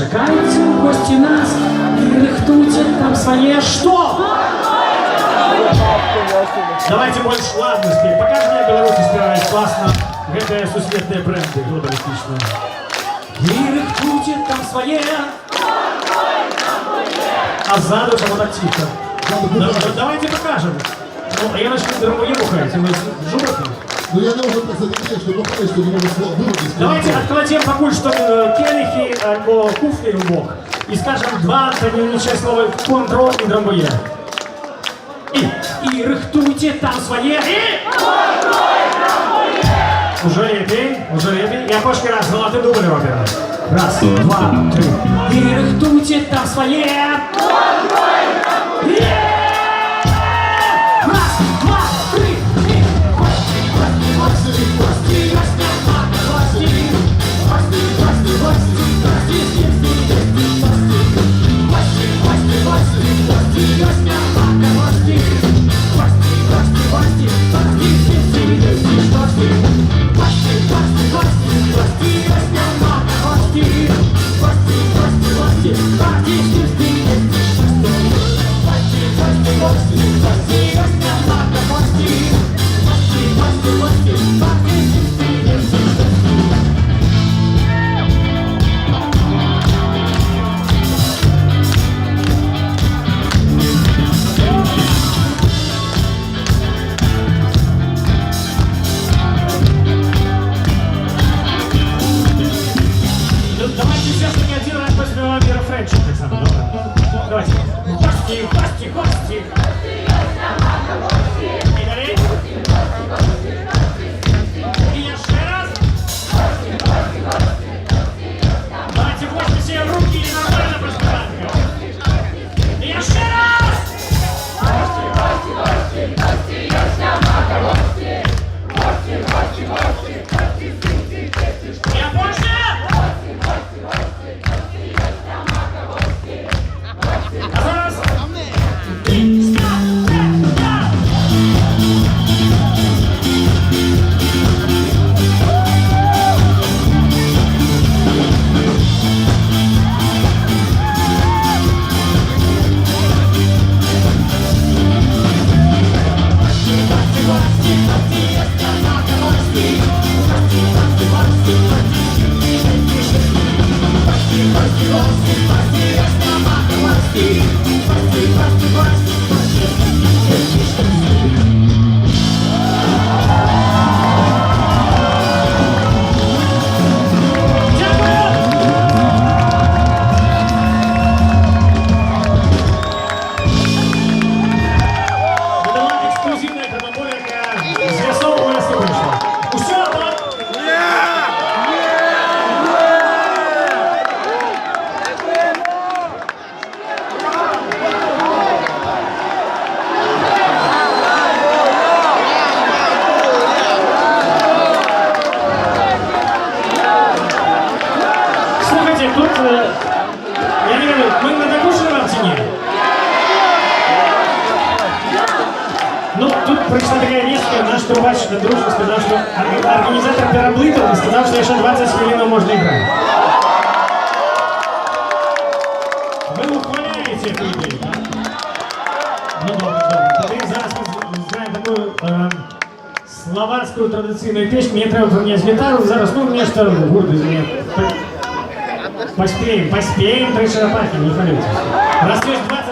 Чекаються в гості нас і рихтують там своє «Что?». Давайте больше ладностей. Покажем белорусы справились классно. Это сусветные бренды. Круто, отлично. И рыхтуйте там свое. А сзаду там вот тихо. Давайте покажем. Ну, а я начну с драму не бухать. Журотно. Но я должен присоединить, что пока что не могу выводить. Давайте откладем пока что э, келихи або э, куфлі в бог, и скажем два замінюючі слова контроль и драмбоє. и и рыхтуйте там своє. І Уже лепей, уже лепей. Я кошки раз золотий дубль роблю. Раз, два, три. И рыхтуйте там свои. Контроль драмбоє! Раз, два, see. прийшла така різка, наш трубач друже сказав, що організатор переблитив і сказав, що ще 20 хвилин можна грати. Ви ухваляєте цю ідею, так? Ну добре, добре. Тоді зараз ми знаємо таку е, словацьку традиційну пісню. Мені треба поменять гітару. Зараз, ну, мені ж там гурт, извиняюсь. Поспеем, поспеем, три шаропахи, не хвалюйтесь. Раз 20